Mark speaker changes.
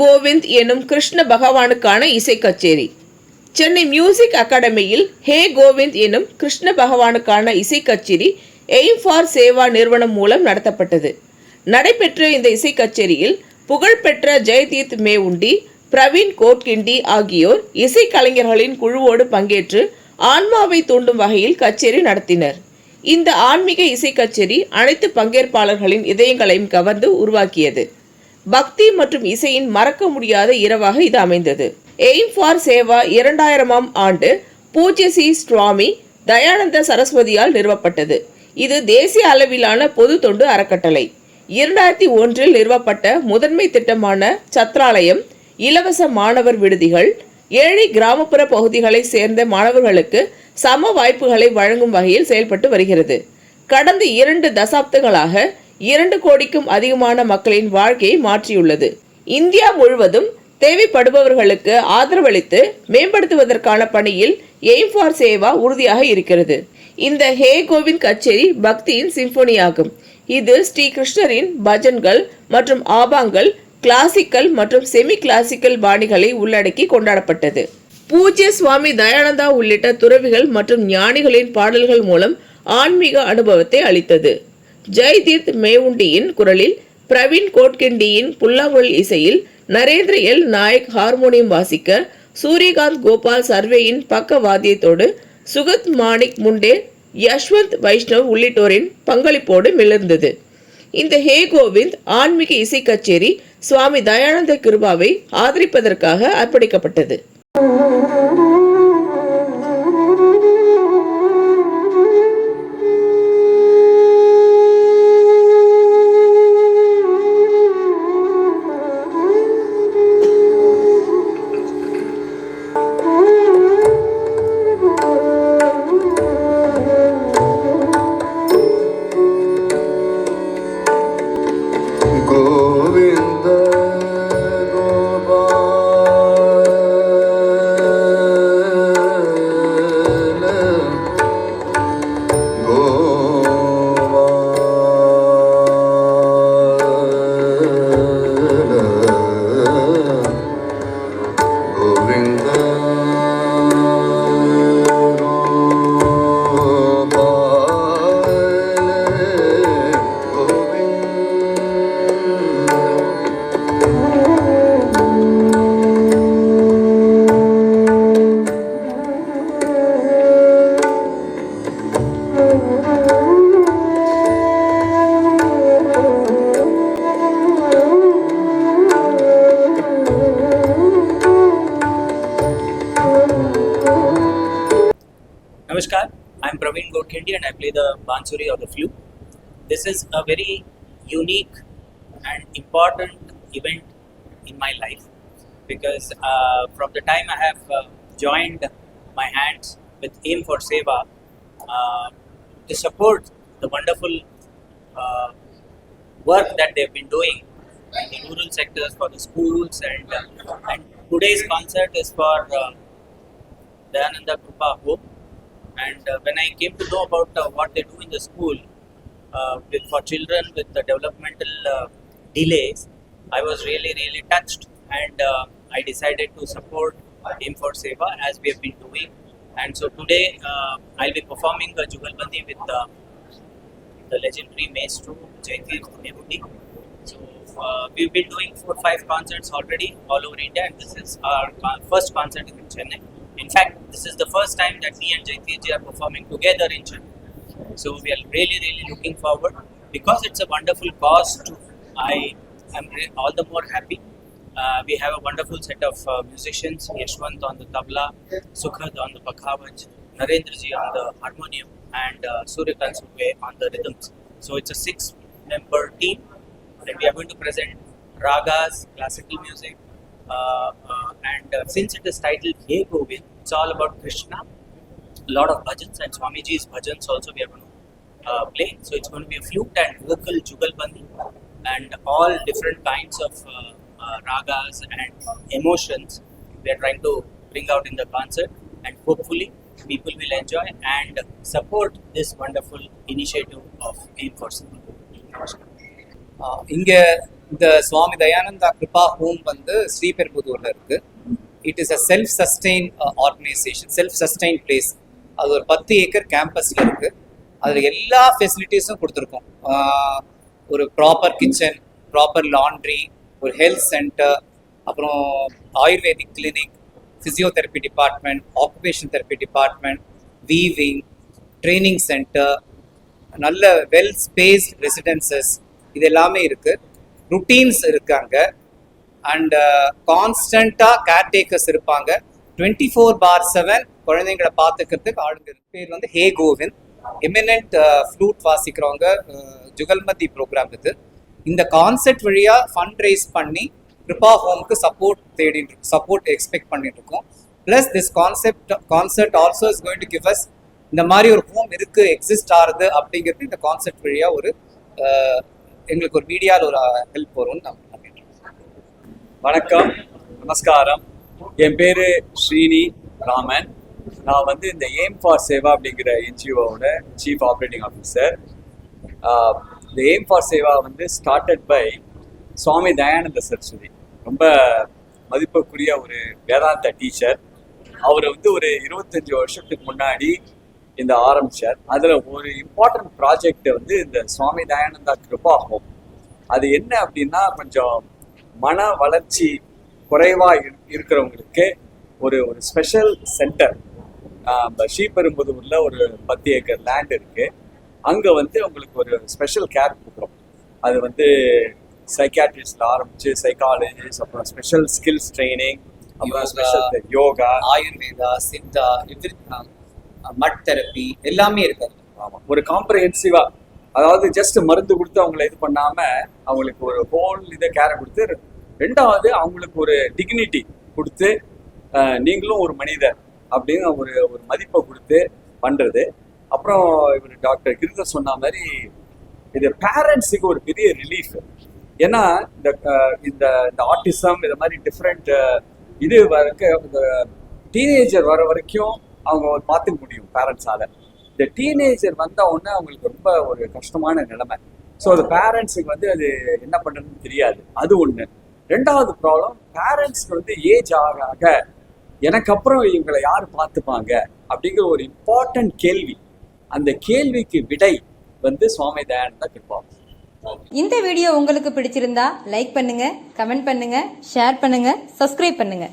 Speaker 1: கோவிந்த் எனும் கிருஷ்ண பகவானுக்கான இசை கச்சேரி. சென்னை மியூசிக் அகாடமியில் ஹே கோவிந்த் எனும் கிருஷ்ண பகவானுக்கான இசை கச்சேரி எய்ம் ஃபார் சேவா நிறுவனம் மூலம் நடத்தப்பட்டது. நடைபெற்ற இந்த இசை கச்சேரியில் புகழ்பெற்ற ஜெயதீத் மேவுண்டி பிரவீன் கோட்கிண்டி ஆகியோர் இசை கலைஞர்களின் குழுவோடு பங்கேற்று ஆன்மாவை தூண்டும் வகையில் கச்சேரி நடத்தினர். இந்த ஆன்மீக இசை கச்சேரி அனைத்து பங்கேற்பாளர்களின் இதயங்களையும் கவர்ந்து உருவாக்கியது. பக்தி மற்றும் இசையின் மறக்க முடியாத இரவாக இது அமைந்தது. எய்ம் ஃபார் சேவா இரண்டாயிரமாம் ஆண்டு பூஜ்ய சி சுவாமி தயானந்த சரஸ்வதியால் நிறுவப்பட்டது. இது தேசிய அளவிலான பொது தொண்டு அறக்கட்டளை. இரண்டாயிரத்தி ஒன்றில் நிறுவப்பட்ட முதன்மை திட்டமான சத்ராலயம் இலவச மாணவர் விடுதிகள் ஏழை கிராமப்புற பகுதிகளை சேர்ந்த மாணவர்களுக்கு சம வாய்ப்புகளை வழங்கும் வகையில் செயல்பட்டு வருகிறது. கடந்த இரண்டு தசாப்தங்களாக இரண்டு கோடிக்கும் அதிகமான மக்களின் வாழ்க்கையை மாற்றியுள்ளது. இந்தியா முழுவதும் தேவைப்படுபவர்களுக்கு ஆதரவளித்து மேம்படுத்துவதற்கான பணியில் எய்ம் ஃபார் சேவா உறுதியாக இருக்கிறது. இந்த ஹே கோவிந்த் கச்சேரி பக்தியின் சிம்போனியாகும். இது ஸ்ரீ கிருஷ்ணரின் பஜன்கள் மற்றும் ஆபாங்கள் கிளாசிக்கல் மற்றும் செமி கிளாசிக்கல் பாணிகளை உள்ளடக்கி கொண்டாடப்பட்டது. பூஜ்ய சுவாமி தயானந்தா உள்ளிட்ட துறவிகள் மற்றும் ஞானிகளின் பாடல்கள் மூலம் ஆன்மீக அனுபவத்தை அளித்தது. ஜெய்தீர்த் மேவுண்டியின் குரலில் பிரவீன் கோட்கிண்டியின் புல்லாங்குழல் இசையில் நரேந்திர எல். நாயக் ஹார்மோனியம் வாசிக்க சூரியகாந்த் கோபால் சர்வேயின் பக்க வாத்தியத்தோடு சுகத் மாணிக் முண்டே யஷ்வந்த் வைஷ்ணவ் உள்ளிட்டோரின் பங்களிப்போடு மிளர்ந்தது. இந்த ஹே கோவிந்த் ஆன்மீக இசை கச்சேரி சுவாமி Dayananda கிருபாவை ஆதரிப்பதற்காக அர்ப்பணிக்கப்பட்டது.
Speaker 2: Namaskar, I'm Praveen Godkendi and I play the Bansuri or the flute. This is a very unique and important event in my life because uh, from the time I have uh, joined my hands with Aim for Seva uh, to support the wonderful uh, work that they've been doing in the rural sectors for the schools and, uh, and today's concert is for uh, Dayananda Krupa Home and uh, when I came to know about uh, what they do in the school uh, with, for children with the developmental delays, I was really, really touched, and I decided to support him for Seva as we have been doing. And so today uh, I'll be performing the Jugalbandi with uh, the legendary maestro Jaitir Memuti. So uh, we've been doing four five concerts already all over India, and this is our first concert in Chennai. In fact, this is the first time that me and Jaitirji are performing together in Chennai. So we are really, really looking forward because it's a wonderful cause. To I am all the more happy. Uh, we have a wonderful set of uh, musicians: Yashwant on the tabla, Sukhad on the pakhavaj, Narendraji on the harmonium, and uh, Suryakant on the rhythms. So it's a six-member team, and we are going to present ragas, classical music, and uh, since it is titled Hey Govind, it's all about Krishna. A lot of bhajans and Swamiji's bhajans also we are going to uh, play. So it's going to be a flute and vocal jugalbandi, and all different kinds of uh, uh, ragas and emotions we are trying to bring out in the concert, and hopefully people will enjoy and support this wonderful initiative of Aim for Simple. Namaskar.
Speaker 3: இங்கே இந்த சுவாமி Dayananda Kripa home வந்து ஸ்ரீபெரும்புதூர்ல இருக்கு. It is a self sustain organisation self sustain place அது ஒரு பத்து acre கேம்பஸ்ல இருக்கு. அதில் எல்லா ஃபெசிலிட்டிஸும் கொடுத்துருக்கோம். ஒரு ப்ராப்பர் கிச்சன் ப்ராப்பர் லாண்ட்ரி ஒரு ஹெல்த் சென்டர் அப்புறம் Ayurvedic clinic physiotherapy department occupation therapy department weaving training centre நல்ல வெல் ஸ்பேஸ் ரெசிடென்சஸ் இது எல்லாமே இருக்கு. ருட்டீன்ஸ் இருக்காங்க. அண்ட் கான்ஸ்டண்ட்டாக கேர்டேக்கர்ஸ் இருப்பாங்க. டுவெண்ட்டி ஃபோர் பார் செவன் குழந்தைங்களை பார்த்துக்கிறதுக்கு ஆளுங்க பேர் வந்து ஹே கோவிந்த். எமினன்ட் ஃப்ளூட் uh, வாசிக்கிறவங்க uh, ஜுகல்மதி ப்ரோக்ராம் இது. இந்த கான்செப்ட் வழியாக ஃபண்ட் ரைஸ் பண்ணி கிருபா ஹோம்க்கு சப்போர்ட் தேடிட்டு சப்போர்ட் எக்ஸ்பெக்ட் பண்ணிட்டு இருக்கோம். Plus this concept concept also is going to give us இந்த மாதிரி ஒரு ஹோம் இருக்குது எக்ஸிஸ்ட் ஆகுது அப்படிங்கிறது இந்த கான்செப்ட் வழியாக ஒரு uh, எங்களுக்கு ஒரு மீடியாவில் ஒரு ஹெல்ப் வரும்னு நான்
Speaker 4: வணக்கம் நமஸ்காரம். என் பேரு ஸ்ரீனி ராமன். நான் வந்து இந்த எய்ம் ஃபார் சேவா அப்படிங்கிற என்ஜிஓவோட சீஃப் ஆப்ரேட்டிங் ஆஃபீஸர் இந்த எய்ம் ஃபார் சேவா வந்து ஸ்டார்டட் பை சுவாமி தயானந்த சரஸ்வதி ரொம்ப மதிப்புக்குரிய ஒரு வேதாந்த டீச்சர் அவர் வந்து ஒரு இருபத்தஞ்சு வருஷத்துக்கு முன்னாடி இந்த ஆரம்பிச்சார். அதில் ஒரு இம்பார்ட்டன்ட் ப்ராஜெக்ட் வந்து இந்த சுவாமி தயானந்தா கிருபா ஹோம் அது என்ன அப்படின்னா கொஞ்சம் மன வளர்ச்சி குறைவா இரு- இருக்கிறவங்களுக்கு ஒரு ஒரு ஸ்பெஷல் சென்டர் ஸ்ரீபெரும்புதூர்ல ஒரு பத்து ஏக்கர் லேண்ட் இருக்கு. அங்க வந்து உங்களுக்கு ஒரு ஸ்பெஷல் கேர் கொடுக்குறோம். அது வந்து சைக்காட்ரிஸ்ட்ல ஆரம்பிச்சு சைக்காலஜிஸ்ட் அப்புறம் ஸ்பெஷல் ஸ்கில்ஸ் ட்ரைனிங் அப்புறம். Special yoga
Speaker 3: Ayurveda Siddha every mud therapy எல்லாமே இருக்காது.
Speaker 4: ஆமாம் ஒரு காம்ப்ரஹென்சிவா அதாவது ஜஸ்ட் மருந்து கொடுத்து அவங்கள இது பண்ணாம அவங்களுக்கு ஒரு ஹோல் இதை கேரை கொடுத்து ரெண்டாவது அவங்களுக்கு ஒரு டிக்னிட்டி கொடுத்து நீங்களும் ஒரு மனிதர் அப்படின்னு ஒரு ஒரு மதிப்பை கொடுத்து பண்றது. அப்புறம் இவர் டாக்டர் கிருத சொன்ன மாதிரி இது பேரண்ட்ஸுக்கு ஒரு பெரிய ரிலீஃப் ஏன்னா இந்த இந்த இந்த ஆட்டிசம் இந்த மாதிரி டிஃப்ரெண்ட் இது வரைக்கும் இந்த டீனேஜர் வர வரைக்கும் அவங்க பார்த்துக்க முடியும் பேரண்ட்ஸால இந்த டீனேஜர் வந்த உடனே அவங்களுக்கு ரொம்ப ஒரு கஷ்டமான நிலைமை. ஸோ அது பேரண்ட்ஸுக்கு வந்து அது என்ன பண்ணுறதுன்னு தெரியாது. அது ஒன்று ரெண்டாவது ப்ராப்ளம் பேரண்ட்ஸ்க்கு வந்து ஏஜ் ஆக ஆக எனக்கு அப்புறம் இவங்களை யார் பார்த்துப்பாங்க அப்படிங்கிற ஒரு இம்பார்ட்டன்ட் கேள்வி. அந்த கேள்விக்கு விடை வந்து சுவாமி தயானந்தா கிருப்பா
Speaker 5: இந்த வீடியோ உங்களுக்கு பிடிச்சிருந்தா லைக் பண்ணுங்க கமெண்ட் பண்ணுங்க ஷேர் பண்ணுங்க சப்ஸ்கிரைப் பண்ணுங்க.